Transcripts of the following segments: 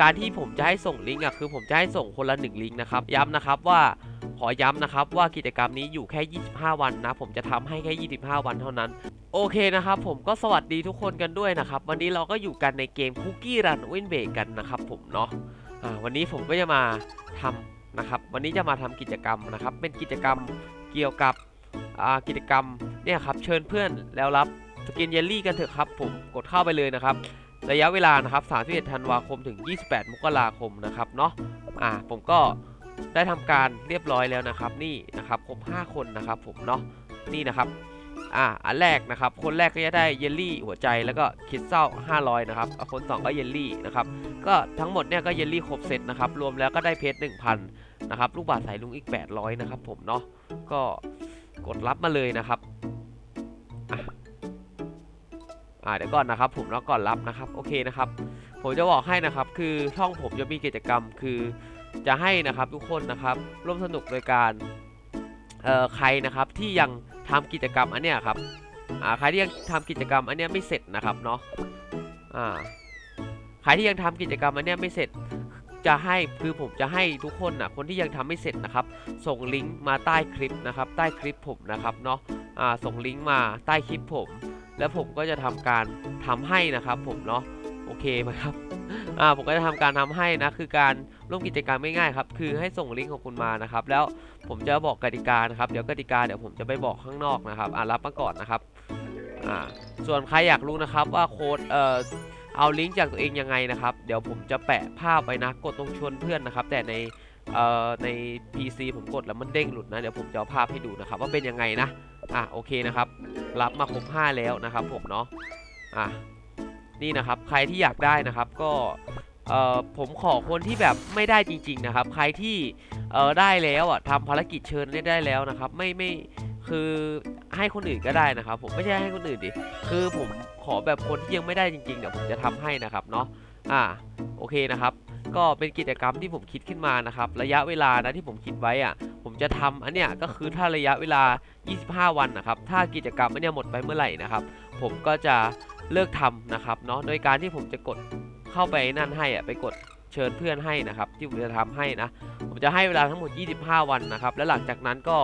การที่ผมจะให้ส่งลิงก์อะคือผมจะให้ส่งคนละหนึ่งลิงก์นะครับย้ำนะครับว่าขอย้ำนะครับว่ากิจกรรมนี้อยู่แค่ 25 วันนะ ผมจะทำให้แค่ 25 วันเท่านั้น โอเคนะครับ ผมก็สวัสดีทุกคนกันด้วยนะครับ วันนี้เราก็อยู่กันในเกมคุกกี้รันเวนเบกันนะครับผมเนาะอ่าวันนี้ผมก็จะมาทำนะครับ วันนี้จะมาทำกิจกรรมนะครับ เป็นกิจกรรมเกี่ยวกับกิจกรรมเนี่ยครับเชิญเพื่อนแล้วรับสกินเยลลี่กันเถอะครับ ผมกดเข้าไปเลยนะครับ ระยะเวลานะครับ31ธันวาคมถึง 28 มกราคมนะครับเนาะอ่าผมก็ได้ทำการเรียบร้อยแล้วนะครับ นี่นะครับครบ5คนนะครับผมเนาะนี่นะครับอ่าอันแรกนะครับ คนแรกก็จะได้เยลลี่หัวใจแล้วก็คิดเศร้า500นะครับคนสองก็เยลลี่นะครับก็ทั้งหมดเนี่ยก็เยลลี่ครบเซตนะครับรวมแล้วก็ได้เพชร1,000นะครับลูกบาศก์สายลุงอีก 800นะครับผมเนาะก็กดรับมาเลยนะครับ อ่าเดี๋ยวก่อนนะครับผมแล้วก่อนรับนะครับโอเคนะครับผมจะบอกให้นะครับคือช่องผมจะมีกิจกรรมคือจะให้นะครับทุกคนนะครับร่วมสนุกโดยการเอ่อใครนะครับที่ยังทำกิจกรรมอันเนี้ยครับอ่าใครที่ยังทำกิจกรรมอันเนี้ยไม่เสร็จนะครับเนาะอ่าใครที่ยังทำกิจกรรมอันเนี้ยไม่เสร็จจะให้คือผมจะให้ทุกคนนะคนที่ยังทำไม่เสร็จนะครับ ส่งลิงก์มาใต้คลิปนะครับ ใต้คลิปผมนะครับเนาะอ่าส่งลิงก์มาใต้คลิปผม แล้วผมก็จะทำการทำให้นะครับ ผมเนาะโอเคไหมครับอ่าผมก็จะทำการทำให้นะคือการร่วมกิจกรรมไม่ง่ายครับคือให้ส่งลิงก์ของคุณมานะครับ แล้วผมจะบอกกติกานะครับเดี๋ยวกติกาเดี๋ยวผมจะไปบอกข้างนอกนะครับอ่ารับมาก่อนนะครับอ่าส่วนใครอยากรู้นะครับว่าโค้ดเอ่อเอาลิงก์จากตัวเองยังไงนะครับ เดี๋ยวผมจะแปะภาพไว้นะกดตรงชวนเพื่อนนะครับ แต่ในเอ่อใน PC ผมกดแล้วมันเด้งหลุดนะเดี๋ยวผมจะเอาภาพให้ดูนะครับ ว่าเป็นยังไงนะ อะโอเคนะครับ รับมาครบ5แล้วนะครับ ผมเนาะอะนี่นะครับใครที่อยากได้นะครับก็เอ่อผมขอคนที่แบบไม่ได้จริง ๆนะครับ ใครที่เออได้แล้วอะทำภารกิจเชิญได้ได้แล้วนะครับ ไม่ไม่คือให้คนอื่นก็ได้นะครับ ผมไม่ใช่ให้คนอื่นดิคือผมขอแบบคนที่ยังไม่ได้จริงๆเดี๋ยวผมจะทำให้นะครับเนาะอ่าโอเคนะครับ ก็เป็นกิจกรรมที่ผมคิดขึ้นมานะครับ ระยะเวลานะที่ผมคิดไว้อะ ผมจะทำอันเนี้ยก็คือถ้าระยะเวลา 25 วันนะครับ ถ้ากิจกรรมอันเนี้ยหมดไปเมื่อไหร่นะครับ ผมก็จะเลิกทำนะครับเนาะ โดยการที่ผมจะกดเข้าไปนั่นให้อะ ไปกดเชิญเพื่อนให้นะครับ ที่ผมจะทำให้นะ ผมจะให้เวลาทั้งหมด 25 วันนะครับ และหลังจากนั้นก็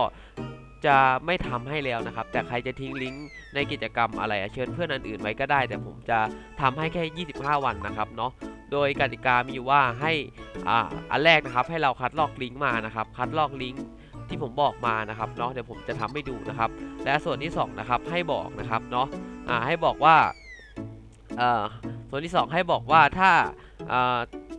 จะไม่ทำให้แล้วนะครับ แต่ใครจะทิ้งลิงก์ในกิจกรรมอะไรเชิญเพื่อนอันอื่นไว้ก็ได้ แต่ผมจะทำให้แค่ 25 วันนะครับเนาะโดยกติกามีอยู่ว่าให้อ่าอันแรกนะครับให้เราคัดลอกลิงก์มานะครับคัดลอกลิงก์ที่ผมบอกมานะครับเนาะเดี๋ยวผมจะทำให้ดูนะครับ และส่วนที่สองนะครับให้บอกนะครับเนาะอ่าให้บอกว่าเอ่อส่วนที่สองให้บอกว่าถ้าอ่า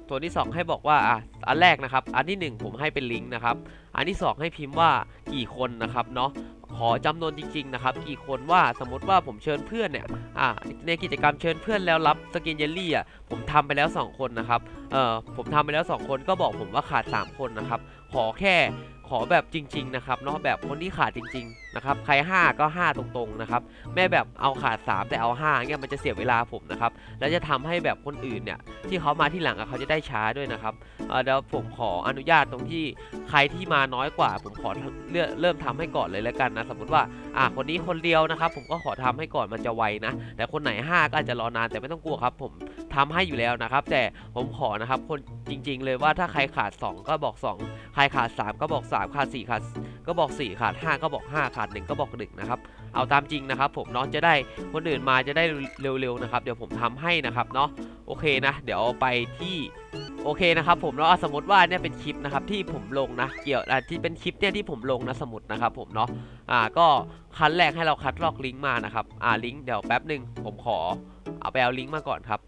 ส่วนที่ 2 ให้บอกว่าอะ อันแรกนะครับ อันที่ 1 ผมให้เป็นลิงก์นะครับ อันที่ 2 ให้พิมพ์ว่ากี่คนนะครับเนาะขอจำนวนจริงๆนะครับกี่คนว่าสมมติว่าผมเชิญเพื่อนเนี่ยอ่าในกิจกรรมเชิญเพื่อนแล้วรับสกินเยลลี่อะผมทำไปแล้ว 2 คนนะครับเอ่อผมทำไปแล้ว 2 คนก็บอกผมว่าขาด 3 คนนะครับ ขอแค่ขอแบบจริง ๆ นะครับเนาะแบบคนที่ขาดจริง ๆ นะครับใคร 5 ก็ 5 ตรงๆนะครับแม่แบบเอาขาด 3 แต่เอา5เงี้ยมันจะเสียเวลาผมนะครับแล้วจะทำให้แบบคนอื่นเนี่ยที่เขามาที่หลังเขาจะได้ช้าด้วยนะครับเดี๋ยวผมขออนุญาตตรงที่ใครที่มาน้อยกว่า ผมขอเริ่มทำให้ก่อนเลยแล้วกันนะสมมติว่าอะคนนี้คนเดียวนะครับ ผมก็ขอทำให้ก่อนมันจะไวนะ แต่คนไหน 5 ก็อาจจะรอนานแต่ไม่ต้องกลัวครับ ผมทำให้อยู่แล้วนะครับ แต่ผมขอนะครับคนจริง ๆ เลยว่าถ้าใครขาด 2 ก็บอก 2 ใครขาด 3 ก็บอก 3 ขาด 4 ขาดก็บอก 4 ขาด 5 ก็บอก 5 ขาด1ก็บอก1นะครับ เอาตามจริงนะครับ ผมเนาะจะได้คนอื่นมาจะได้เร็วๆนะครับ เดี๋ยวผมทำให้นะครับเนาะโอเคนะ เดี๋ยวไปที่โอเคนะครับผมแล้วสมมติว่าเนี่ยเป็นคลิปนะครับที่ผมลงนะเกี่ยวที่เป็นคลิปเนี่ยที่ผมลงนะสมมตินะครับผมเนาะอ่าก็คันแรกให้เราคัดลอกลิงก์มานะครับอ่าลิงก์เดี๋ยวแป๊บหนึ่งผมขอเอาไปเอาลิงก์มาก่อนครับ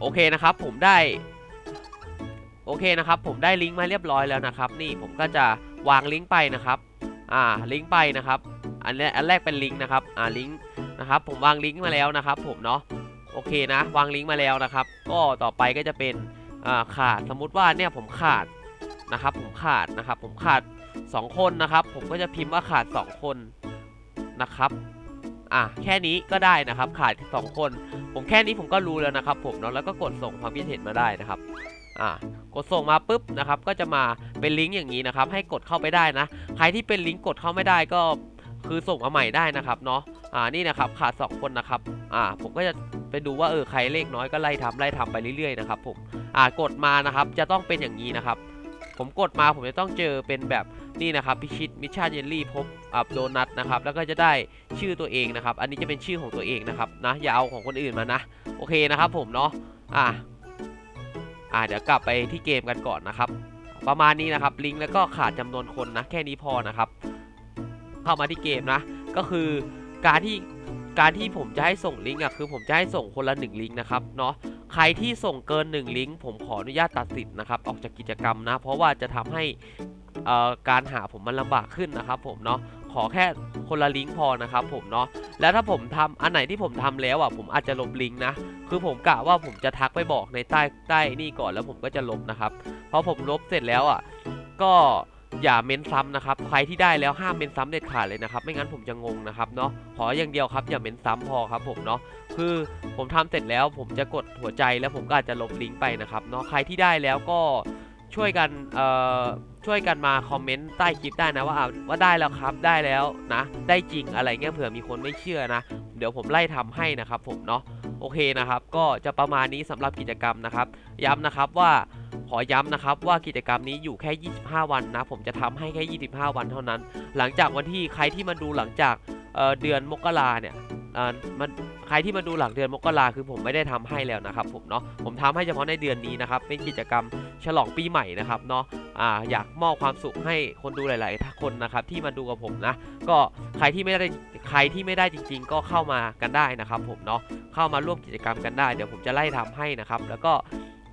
โอเคนะครับผมได้โอเคนะครับผมได้ลิงก์มาเรียบร้อยแล้วนะครับ นี่ผมก็จะ วางลิงก์ไปนะครับ อ่า ลิงก์ไปนะครับ อันแรกอันแรกเป็นลิงก์นะครับ อ่า ลิงก์นะครับ ผมวางลิงก์มาแล้วนะครับ ผมเนาะ โอเคนะ วางลิงก์มาแล้วนะครับ ก็ต่อไปก็จะเป็น อ่า ขาด สมมุติว่าเนี่ยผมขาดนะครับ ผมขาดนะครับ ผมขาด 2 คนนะครับ ผมก็จะพิมพ์ว่าขาด 2 คนนะครับอะแค่นี้ก็ได้นะครับขาด 2 คน ผมแค่นี้ผมก็รู้แล้วนะครับ ผมเนาะแล้วก็กดส่งความคิดเห็นมาได้นะครับอ่า กดส่งมาปุ๊บนะครับก็จะมาเป็นลิงก์อย่างนี้นะครับให้กดเข้าไปได้นะ ใครที่เป็นลิงก์กดเข้าไม่ได้ก็คือส่งมาใหม่ได้นะครับเนาะอ่านี่นะครับขาดสองคนนะครับอ่าผมก็จะไปดูว่าเออใครเลขน้อยก็ไล่ทำไล่ทำไปเรื่อยๆนะครับผมอ่ากดมานะครับจะต้องเป็นอย่างนี้นะครับ ผมกดมาผมจะต้องเจอเป็นแบบนี่นะครับพิชิตมิชชั่นเยลลี่พบอับโดนัทนะครับแล้วก็จะได้ชื่อตัวเองนะครับ อันนี้จะเป็นชื่อของตัวเองนะครับนะอย่าเอาของคนอื่นมานะ โอเคนะครับผมเนาะอ่า อ่าเดี๋ยวกลับไปที่เกมกันก่อนนะครับ ประมาณนี้นะครับลิงก์แล้วก็ขาดจำนวนคนนะแค่นี้พอนะครับ เข้ามาที่เกมนะ ก็คือการที่การที่ผมจะให้ส่งลิงก์อะคือผมจะให้ส่งคนละหนึ่งลิงก์นะครับเนาะใครที่ส่งเกิน 1 ลิงก์ผมขออนุญาตตัดสิทธิ์นะครับออกจากกิจกรรมนะ เพราะว่าจะทำให้การหาผมมันลำบากขึ้นนะครับผมเนาะ ขอแค่คนละลิงก์พอนะครับผมเนาะแล้วถ้าผมทำอันไหนที่ผมทำแล้วอะผมอาจจะลบลิงก์นะคือผมกะว่าผมจะทักไปบอกในใต้ใต้นี่ก่อนแล้วผมก็จะลบนะครับพอผมลบเสร็จแล้วอะก็อย่าเม้นซ้ำนะครับ ใครที่ได้แล้วห้ามเม้นซ้ำเด็ดขาดเลยนะครับ ไม่งั้นผมจะงงนะครับเนาะ ขออย่างเดียวครับอย่าเม้นซ้ำพอครับผมเนาะ คือผมทำเสร็จแล้วผมจะกดหัวใจแล้วผมก็อาจจะลบลิงก์ไปนะครับเนาะ ใครที่ได้แล้วก็ช่วยกันเอ่อ ช่วยกันมาคอมเมนต์ใต้คลิปได้นะว่าอ่าว่าได้แล้วครับได้แล้วนะ ได้จริงอะไรเงี้ยเผื่อมีคนไม่เชื่อนะ เดี๋ยวผมไล่ทำให้นะครับผมเนาะโอเคนะครับ ก็จะประมาณนี้สำหรับกิจกรรมนะครับ ย้ำนะครับว่าขอย้ำนะครับว่ากิจกรรมนี้อยู่แค่ 25 วันนะ ผมจะทำให้แค่ 25 วันเท่านั้น หลังจากวันที่ใครที่มาดูหลังจากเเดือนมกราเนี่ย มันใครที่มาดูหลังเดือนมกราคือผมไม่ได้ทำให้แล้วนะครับผมเนาะผมทำให้เฉพาะในเดือนนี้นะครับเป็นกิจกรรมฉลองปีใหม่นะครับเนาะอ่าอยากมอบความสุขให้คนดูหลาย ๆ คนนะครับที่มาดูกับผมนะก็ใครที่ไม่ได้ใครที่ไม่ได้จริง ๆ ก็เข้ามากันได้นะครับผมเนาะเข้ามาร่วมกิจกรรมกันได้เดี๋ยวผมจะไล่ทำให้นะครับแล้วก็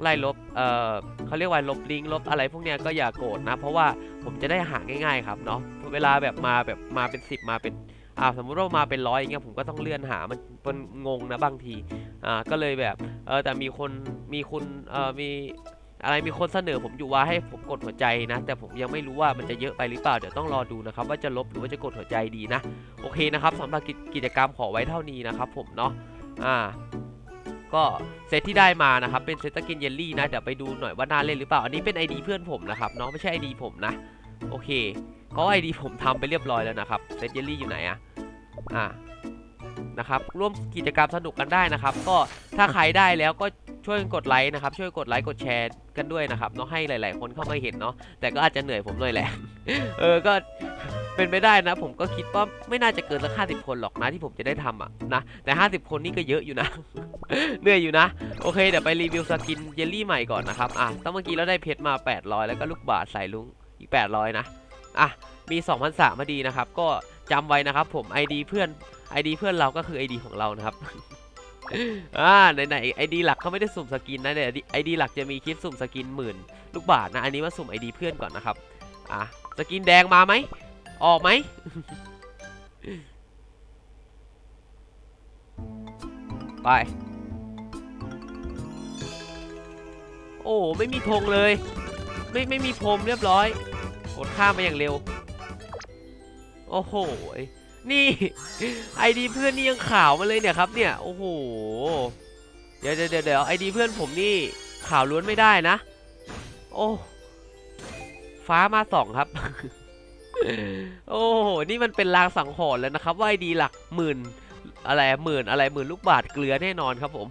ไล่ลบ เอ่อเขาเรียกว่าลบลิงก์ลบอะไรพวกเนี้ยก็อย่าโกรธนะ เพราะว่าผมจะได้หาง่ายๆครับเนาะ เวลาแบบมาแบบมาเป็น 10 มาเป็น อ่าสมมุติว่ามาเป็นร้อยอย่างเงี้ยผมก็ต้องเลื่อนหามันมันงงนะบางทีอ่าก็เลยแบบเออแต่มีคนมีคุณเอ่อมีอะไรมีคนเสนอผมอยู่ว่าให้ผมกดหัวใจนะ แต่ผมยังไม่รู้ว่ามันจะเยอะไปหรือเปล่าเดี๋ยวต้องรอดูนะครับ ว่าจะลบหรือว่าจะกดหัวใจดีนะ โอเคนะครับสำหรับกิจกิจกรรมขอไว้เท่านี้นะครับผมเนาะอ่าก็เซตที่ได้มานะครับเป็นเซตตะกินเยลลี่นะเดี๋ยวไปดูหน่อยว่าน่าเล่นหรือเปล่าอันนี้เป็น ID เพื่อนผมนะครับเนาะไม่ใช่ ID ผมนะ โอเค ก็ ID ผมทำไปเรียบร้อยแล้วนะครับเซตเยลลี่อยู่ไหนอะอ่านะครับร่วมกิจกรรมสนุกกันได้นะครับ ก็ถ้าใครได้แล้วก็ช่วยกดไลค์นะครับ ช่วยกดไลค์กดแชร์กันด้วยนะครับเนาะให้หลาย ๆ คนเข้ามาเห็นเนาะแต่ก็อาจจะเหนื่อยผมหน่อยแหละ เออก็เป็นไปได้นะ ผมก็คิดว่าไม่น่าจะเกินสักห้าสิบคนหรอกนะที่ผมจะได้ทำอะนะแต่50คนนี่ก็เยอะอยู่นะ เหนื่อยอยู่นะ โอเคเดี๋ยวไปรีวิวสกินเยลลี่ใหม่ก่อนนะครับอะตั้งเมื่อกี้เราได้เพชรมา800แล้วก็ลูกบาศก์ใส่ลุงอีก800นะ อะมี2 0 0 3มาดีนะครับ ก็จำไว้นะครับผม ID เพื่อน ID เพื่อนเราก็คือ ID ของเรานะครับอ่าไหนๆ ID หลักเขาไม่ได้สุ่มสกินนะเดี๋ยว ID หลักจะมีคลิปสุ่มสกินหมื่นลูกบาทนะอันนี้มาสุ่ม ID เพื่อนก่อนนะครับอะสกินแดงมาไหมออกไหมไป โอ้ไม่มีธงเลย ไม่ไม่มีพรมเรียบร้อย กดข้ามไปอย่างเร็ว โอ้โห นี่ไอดีเพื่อนนี่ยังข่าวมาเลยเนี่ยครับเนี่ย โอ้โห เดี๋ยวเดี๋ยวเดี๋ยวไอดีเพื่อนผมนี่ข่าวล้วนไม่ได้นะ โอ้ฟ้ามาสองครับ โอ้โห นี่มันเป็นลางสังหรณ์แล้วนะครับว่าไอดีหลักหมื่นอะไรหมื่นอะไรหมื่นลูกบาทเกลือแน่นอนครับผม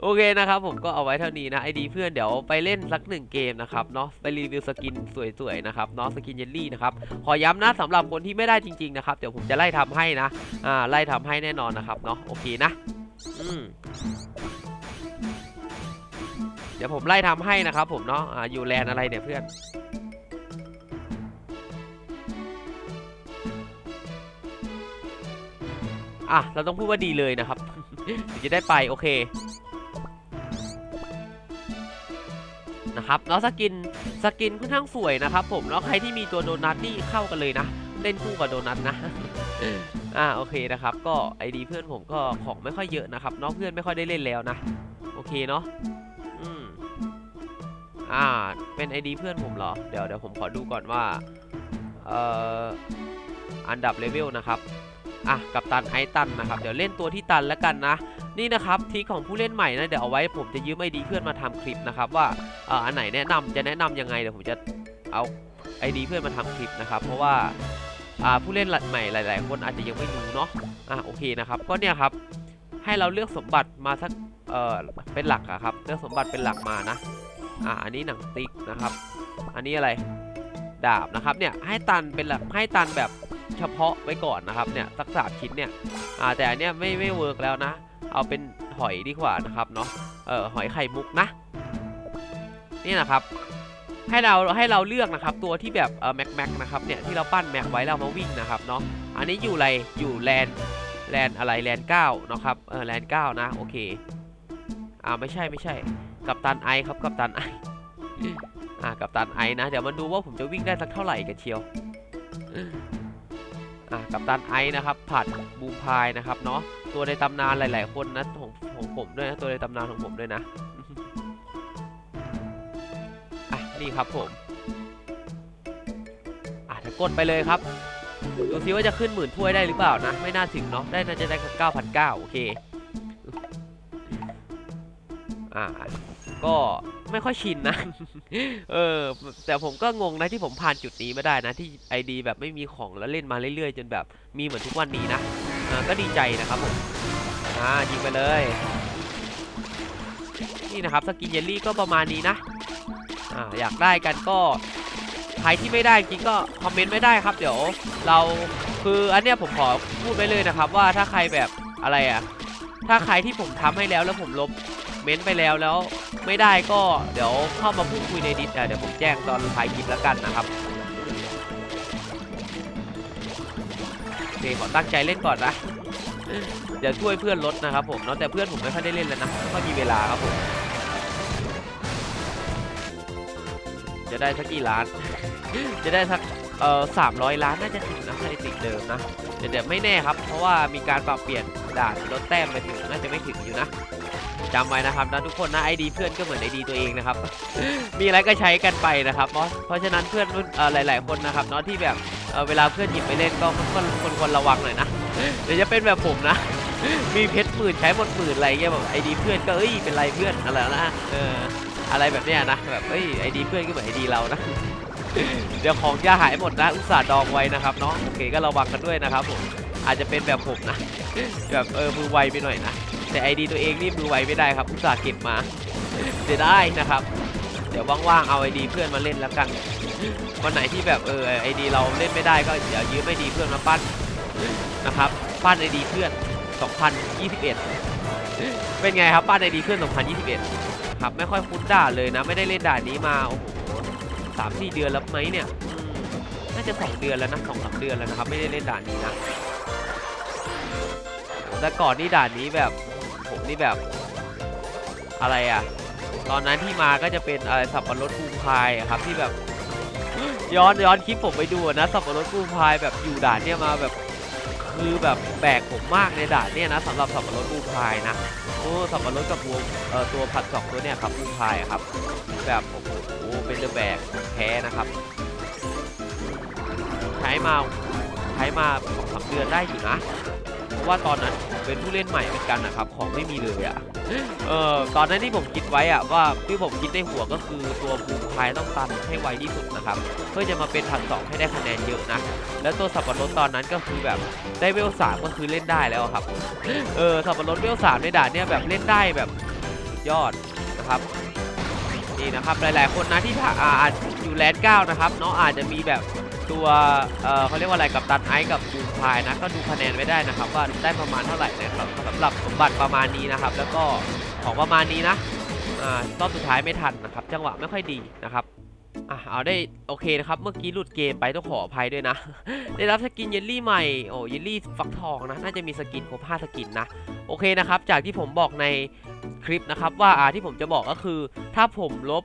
โอเคนะครับผมก็เอาไว้เท่านี้นะไอดีเพื่อนเดี๋ยวไปเล่นสักหนึ่งเกมนะครับเนาะไปรีวิวสกินสวยๆนะครับเนาะสกินเยลลี่นะครับขอย้ำนะสำหรับคนที่ไม่ได้จริงๆนะครับเดี๋ยวผมจะไล่ทำให้นะอ่าไล่ทำให้แน่นอนนะครับเนาะโอเคนะอืมเดี๋ยวผมไล่ทำให้นะครับผมเนาะอ่าอยู่แลนอะไรเนี่ยเพื่อนอะเราต้องพูดว่าดีเลยนะครับ ถึงจะได้ไปโอเคนะครับแล้วสกินสกินค่อนข้างสวยนะครับ ผมแล้วใครที่มีตัวโดนัทนี่เข้ากันเลยนะเล่นคู่กับโดนัทนะอ่าโอเคนะครับ ก็ไอดีเพื่อนผมก็ของไม่ค่อยเยอะนะครับน้องเพื่อนไม่ค่อยได้เล่นแล้วนะ โอเคเนาะอืมอ่าเป็นไอดีเพื่อนผมเหรอเดี๋ยวเดี๋ยวผมขอดูก่อนว่าเอ่ออันดับเลเวลนะครับ อะกับตันไอตันนะครับเดี๋ยวเล่นตัวที่ตันแล้วกันนะ นี่นะครับทริคของผู้เล่นใหม่นะเดี๋ยวเอาไว้ผมจะยืมไอดีเพื่อนมาทำคลิปนะครับว่าเอ่ออันไหนแนะนำจะแนะนำยังไงเดี๋ยวผมจะเอาไอดีเพื่อนมาทำคลิปนะครับเพราะว่าอ่าผู้เล่นใหม่หลาย ๆ คนอาจจะยังไม่รู้เนาะอะโอเคนะครับก็เนี่ยครับให้เราเลือกสมบัติมาสักเออเป็นหลักอะครับเลือกสมบัติเป็นหลักมานะอ่าอันนี้หนังติ๊กนะครับ อันนี้อะไรดาบนะครับเนี่ยให้ตันเป็นหลักให้ตันแบบ เฉพาะไว้ก่อนนะครับเนี่ยสักสามชิ้นเนี่ยแต่อันเนี้ยไม่ไม่เวิร์กแล้วนะ เอาเป็นหอยดีกว่านะครับเนาะเออหอยไข่มุกนะ นี่นะครับให้เราให้เราเลือกนะครับตัวที่แบบเออแม็กแม็กนะครับเนี่ยที่เราปั้นแม็กไว้แล้วเอามาวิ่งนะครับเนาะอันนี้อยู่อะไรอยู่แลนแลนอะไรแลนเก้านะครับเออแลนเก้านะโอเคอ่าไม่ใช่ไม่ใช่กับตันไอครับกับตันไออ่ากับตันไอนะ เดี๋ยวมาดูว่าผมจะวิ่งได้สักเท่าไหร่กันเชียว อ่ากับตันไอนะครับ ผัดบูมพายนะครับเนาะตัวในตำนานหลาย ๆ คนนะของของผมด้วยนะตัวในตำนานของผมด้วยนะอะนี่ครับผมอะเดี๋ยวกดไปเลยครับดูซิว่าจะขึ้นหมื่นถ้วยได้หรือเปล่านะ ไม่น่าถึงเนาะได้น่าจะได้แค่เก้าพันเก้าโอเคอ่าก็ ไม่ค่อยชินนะ เออ แต่ผมก็งงนะที่ผมผ่านจุดนี้มาได้นะ ที่ไอดีแบบไม่มีของแล้วเล่นมาเรื่อยๆ จนแบบมีเหมือนทุกวันนี้นะอ่าก็ดีใจนะครับผมอ่ายิงไปเลย นี่นะครับสกินเยลลี่ก็ประมาณนี้นะอ่าอยากได้กันก็ใครที่ไม่ได้จริงก็คอมเมนต์ไม่ได้ครับ เดี๋ยวเราคืออันเนี้ยผมขอพูดไว้เลยนะครับ ว่าถ้าใครแบบอะไรอะถ้าใครที่ผมทำให้แล้วแล้วผมลบ เม้นต์ไปแล้วแล้วไม่ได้ก็เดี๋ยวเข้ามาพูดคุยในดิสอะเดี๋ยวผมแจ้งตอนท้ายคลิปแล้วกันนะครับโอเคขอตั้งใจเล่นก่อนนะเดี๋ยวช่วยเพื่อนลดนะครับผมเนาะแต่เพื่อนผมไม่ค่อยได้เล่นแล้วนะไม่ค่อยมีเวลาครับผมจะได้สักกี่ล้าน จะได้สักเอ่อสามร้อยล้านน่าจะถึงนะสถิติเดิมนะเดี๋ยวไม่แน่ครับ เพราะว่ามีการปรับเปลี่ยนด่านลดแต้มไปถึงน่าจะไม่ถึงอยู่นะ จำไว้นะครับนะทุกคนนะไอดีเพื่อนก็เหมือนไอดีตัวเองนะครับ มีอะไรก็ใช้กันไปนะครับเพราะเพราะฉะนั้นเพื่อนรุ่นเอ่อหลาย ๆ คนนะครับเนาะที่แบบเอ่อเวลาเพื่อนหยิบไปเล่นก็คนคนคนระวังหน่อยนะเดี๋ยวจะเป็นแบบผมนะ มีเพชรหมื่นใช้หมดหมื่นอะไรเงี้ยแบบไอดีเพื่อนก็เอ้ยเป็นไรเพื่อนอะไรนะเอออะไรแบบเนี้ยนะแบบเอ้ยไอดีเพื่อนก็เหมือนไอดีเรานะเดี๋ยวของจะหายหมดนะอุตส่าห์ดองไว้นะครับเนาะโอเคก็ระวังกันด้วยนะครับผมอาจจะเป็นแบบผมนะแบบเออมือไวไปหน่อยนะ แต่ไอดีตัวเองนี่มือไวไม่ได้ครับอุตส่าห์เก็บมาเสียได้นะครับ เดี๋ยวว่างๆเอาไอดีเพื่อนมาเล่นแล้วกันวันไหนที่แบบเออไอดีเราเล่นไม่ได้ก็เดี๋ยวยืมไอดีเพื่อนมาปั้นนะครับปั้นไอดีเพื่อน 2021 เป็นไงครับปั้นไอดีเพื่อน 2021 ครับไม่ค่อยคุ้นด่านเลยนะ ไม่ได้เล่นด่านนี้มาโอ้โหสามสี่เดือนแล้วไหมเนี่ยน่าจะสองเดือนแล้วนะสองสามเดือนแล้วนะครับ ไม่ได้เล่นด่านนี้นะแต่ก่อนนี่ด่านนี้แบบ ผมนี่แบบ อะไรอะ ตอนนั้นที่มาก็จะเป็นอะไรสับปะรดภูพายครับที่แบบ ย้อนย้อนคลิปผมไปดูนะสับปะรดภูพายแบบอยู่ด่านเนี่ยมาแบบคือแบบแบกผมมากในด่านเนี่ยนะสำหรับสับปะรดภูพายนะโอ้สับปะรดกับวัวเอ่อตัวผัดสองตัวเนี่ยครับภูพายครับ แบบโอ้โหเป็นเรือแบกแท้นะครับ ใช้มาใช้มาสองสามเดือนได้อยู่นะ ราะว่าตอนนั้นผมเป็นผู้เล่นใหม่เหมือนกันนะครับ ของไม่มีเลยอะ่ะเออตอนนั้นที่ผมคิดไว้อะว่าที่ผมคิดในหัวก็คือตัวบูมิพายต้องตันให้ไวที่สุดนะครับ เพื่อจะมาเป็นถังสองให้ได้คะแนนเยอะนะ แล้วตัวสับปะรดตอนนั้นก็คือแบบได้เวลสามก็คือเล่นได้แล้วครับ เออสับปะรดเวลสามในด่านเนี่ยแบบเล่นได้แบบสุดยอดนะครับนี่นะครับหลายๆคนนะที่อ่าอาจอยู่แลนด์เก้านะครับเนาะอาจจะมีแบบ ตัวเออเขาเรียกว่าอะไรกับตันไอซ์กับบูมพายนะก็ดูคะแนนไว้ได้นะครับ ว่าได้ประมาณเท่าไหร่นะครับสำหรับสมบัติประมาณนี้นะครับ แล้วก็ของประมาณนี้นะอ่ารอบสุดท้ายไม่ทันนะครับ จังหวะไม่ค่อยดีนะครับอะเอาได้โอเคนะครับ เมื่อกี้หลุดเกมไปต้องขออภัยด้วยนะ ได้รับสกินเยลลี่ใหม่โอ้เยลลี่ฟักทองนะ น่าจะมีสกินครบ5สกินนะ โอเคนะครับ จากที่ผมบอกในคลิปนะครับว่าอ่าที่ผมจะบอกก็คือ ถ้าผมลบ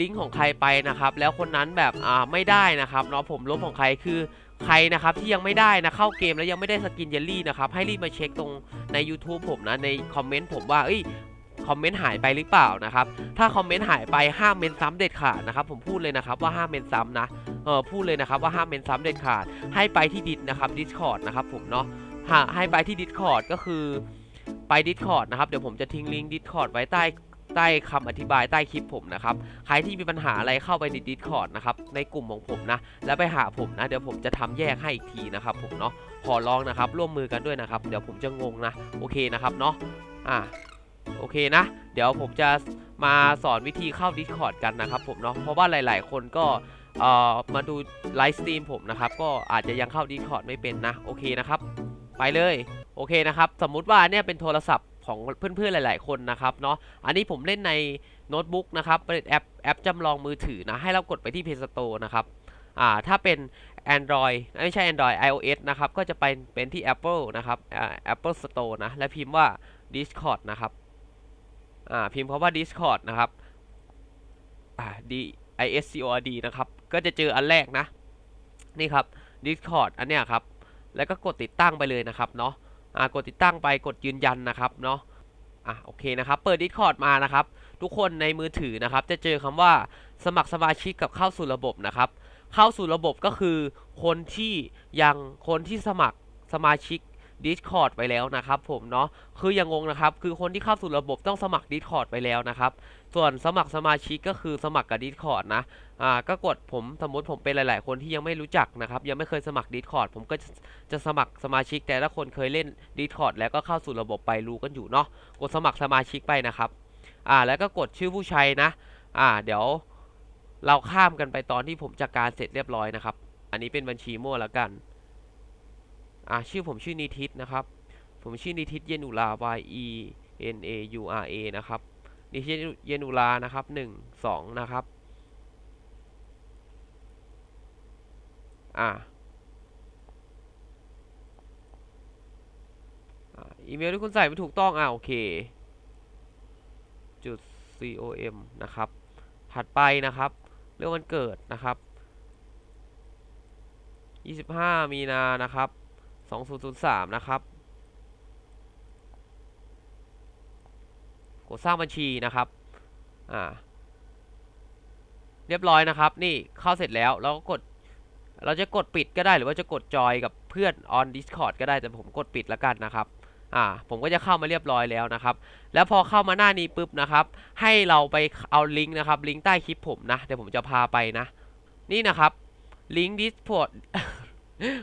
ลิงก์ของใครไปนะครับ แล้วคนนั้นแบบอ่าไม่ได้นะครับเนาะผมลบของใครคือใครนะครับที่ยังไม่ได้นะเข้าเกมแล้วยังไม่ได้สกินเยลลี่นะครับให้รีบมาเช็คตรงใน YouTube ผมนะในคอมเมนต์ผมว่าเอ้ยคอมเมนต์หายไปหรือเปล่านะครับ ถ้าคอมเมนต์หายไปห้ามเมนซ้ำเด็ดขาดนะครับผมพูดเลยนะครับว่าห้ามเมนซ้ำนะเออพูดเลยนะครับว่าห้ามเมนซ้ำเด็ดขาด ให้ไปที่ดิสนะครับ Discord นะครับผมเนาะให้ไปที่ Discord ก็คือไป Discord นะครับ เดี๋ยวผมจะทิ้งลิงก์ Discord ไว้ใต้ ใต้คำอธิบายใต้คลิปผมนะครับ ใครที่มีปัญหาอะไรเข้าไปใน Discord นะครับ ในกลุ่มของผมนะ แล้วไปหาผมนะ เดี๋ยวผมจะทำแยกให้อีกทีนะครับผมเนาะ ขอร้องนะครับ ร่วมมือกันด้วยนะครับ เดี๋ยวผมจะงงนะ โอเคนะครับเนาะ อ่า โอเคนะ เดี๋ยวผมจะมาสอนวิธีเข้า Discord กันนะครับผมเนาะ เพราะว่าหลาย ๆ คนก็เอ่อมาดูไลฟ์สตรีมผมนะครับ ก็อาจจะยังเข้า Discord ไม่เป็นนะ โอเคนะครับ ไปเลย โอเคนะครับ สมมุติว่าเนี่ยเป็นโทรศัพท์ ของเพื่อนๆหลาย ๆ คนนะครับเนาะอันนี้ผมเล่นในโน้ตบุ๊กนะครับเป็นแอปแอปจำลองมือถือนะให้เรากดไปที่ Play Store นะครับอ่าถ้าเป็น Android ไม่ใช่ Android iOS นะครับก็จะเป็นเป็นที่ Apple นะครับอ่า Apple Store นะและพิมพ์ว่า Discord นะครับอ่าพิมพ์คำว่า Discord นะครับอ่า D I S C O R D นะครับก็จะเจออันแรกนะนี่ครับ Discord อันเนี้ยครับแล้วก็กดติดตั้งไปเลยนะครับเนาะ กดติดตั้งไปกดยืนยันนะครับเนาะอะโอเคนะครับ เปิด Discord มานะครับ ทุกคนในมือถือนะครับ จะเจอคำว่าสมัครสมาชิกกับเข้าสู่ระบบนะครับ เข้าสู่ระบบก็คือคนที่ยังคนที่สมัครสมาชิก Discord ไปแล้วนะครับผมเนาะคืออย่างงงนะครับ คือคนที่เข้าสู่ระบบต้องสมัคร Discord ไปแล้วนะครับ ส่วนสมัครสมาชิกก็คือสมัครกับ Discord นะอ่าก็กดผมสมมติผมเป็นหลาย ๆ คนที่ยังไม่รู้จักนะครับ ยังไม่เคยสมัคร Discord ผมก็จะจะสมัครสมาชิก แต่ละคนเคยเล่น Discord แล้วก็เข้าสู่ระบบไปรู้กันอยู่เนาะกดสมัครสมาชิกไปนะครับอ่าแล้วก็กดชื่อผู้ใช้นะอ่าเดี๋ยวเราข้ามกันไปตอนที่ผมจัดการเสร็จเรียบร้อยนะครับ อันนี้เป็นบัญชีมั่วแล้วกัน อ่าชื่อผมชื่อนิทิศนะครับ ผมชื่อนิทิศเยนุลา Y E N A U R A นะครับนิทิศเยนุลานะครับหนึ่งสองนะครับอ่าอ่าอีเมลที่คุณใส่ไม่ถูกต้องอ่าโอเคจุด com นะครับ ถัดไปนะครับ เรื่องวันเกิดนะครับ 25 มีนานะครับ 2003 นะครับ กดสร้างบัญชีนะครับ อ่า เรียบร้อยนะครับ นี่เข้าเสร็จแล้ว เราก็กด เราจะกดปิดก็ได้หรือว่าจะกดจอยกับเพื่อน on Discord ก็ได้แต่ผมกดปิดแล้วกันนะครับอ่าผมก็จะเข้ามาเรียบร้อยแล้วนะครับ แล้วพอเข้ามาหน้านี้ปุ๊บนะครับ ให้เราไปเอาลิงก์นะครับ ลิงก์ใต้คลิปผมนะ เดี๋ยวผมจะพาไปนะ นี่นะครับ ลิงก์ Discord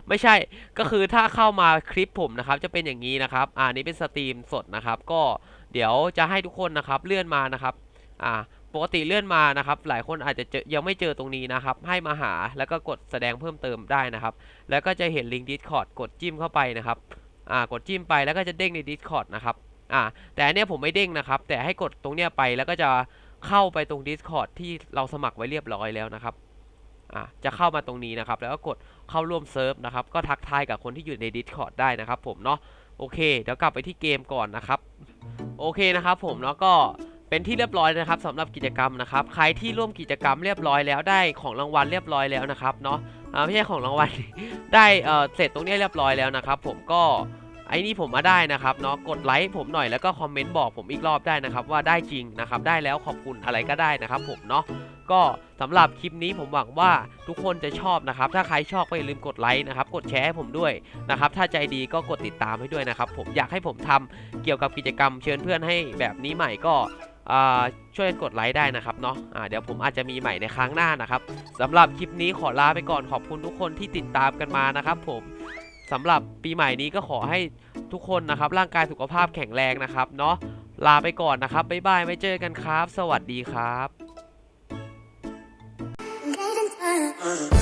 ไม่ใช่ก็คือถ้าเข้ามาคลิปผมนะครับ จะเป็นอย่างนี้นะครับ อ่านี่เป็นสตรีมสดนะครับ ก็เดี๋ยวจะให้ทุกคนนะครับเลื่อนมานะครับ อ่าปกติเลื่อนมานะครับ หลายคนอาจจะเจอยังไม่เจอตรงนี้นะครับ ให้มาหาแล้วก็กดแสดงเพิ่มเติมได้นะครับ แล้วก็จะเห็นลิงก์ Discord กดจิ้มเข้าไปนะครับ อ่ากดจิ้มไปแล้วก็จะเด้งใน Discord นะครับ อ่า แต่อันเนี้ยผมไม่เด้งนะครับ แต่ให้กดตรงเนี้ยไปแล้วก็จะเข้าไปตรง Discord ที่เราสมัครไว้เรียบร้อยแล้วนะครับ อ่าจะเข้ามาตรงนี้นะครับ แล้วก็กดเข้าร่วมเซิร์ฟนะครับ ก็ทักทายกับคนที่อยู่ใน Discord ได้นะครับผมเนาะ โอเค เดี๋ยวกลับไปที่เกมก่อนนะครับ โอเคนะครับผมแล้วก็เป็นที่เรียบร้อยนะครับสำหรับกิจกรรมนะครับ ใครที่ร่วมกิจกรรมเรียบร้อยแล้วได้ของรางวัลเรียบร้อยแล้วนะครับเนาะอ่าไม่ใช่ของรางวัลได้เอ่อเสร็จตรงนี้เรียบร้อยแล้วนะครับ ผมก็ไอ้นี่ผมมาได้นะครับเนาะกดไลค์ผมหน่อยแล้วก็คอมเมนต์บอกผมอีกรอบได้นะครับ ว่าได้จริงนะครับ ได้แล้วขอบคุณอะไรก็ได้นะครับ ผมเนาะ ก็สำหรับคลิปนี้ผมหวังว่าทุกคนจะชอบนะครับ ถ้าใครชอบก็อย่าลืมกดไลค์นะครับ กดแชร์ให้ผมด้วยนะครับ ถ้าใจดีก็กดติดตามให้ด้วยนะครับ ผมอยากให้ผมทำเกี่ยวกับกิจกรรมเชิญเพื่อนให้แบบนี้ใหม่ก็ช่วยกดไลค์ได้นะครับเนาะเดี๋ยวผมอาจจะมีใหม่ในครั้งหน้านะครับสำหรับคลิปนี้ขอลาไปก่อนขอบคุณทุกคนที่ติดตามกันมานะครับ ผมสำหรับปีใหม่นี้ก็ขอให้ทุกคนนะครับ ร่างกายสุขภาพแข็งแรงนะครับเนาะลาไปก่อนนะครับบ๊ายบายไม่เจอกันครับ สวัสดีครับ uh-huh.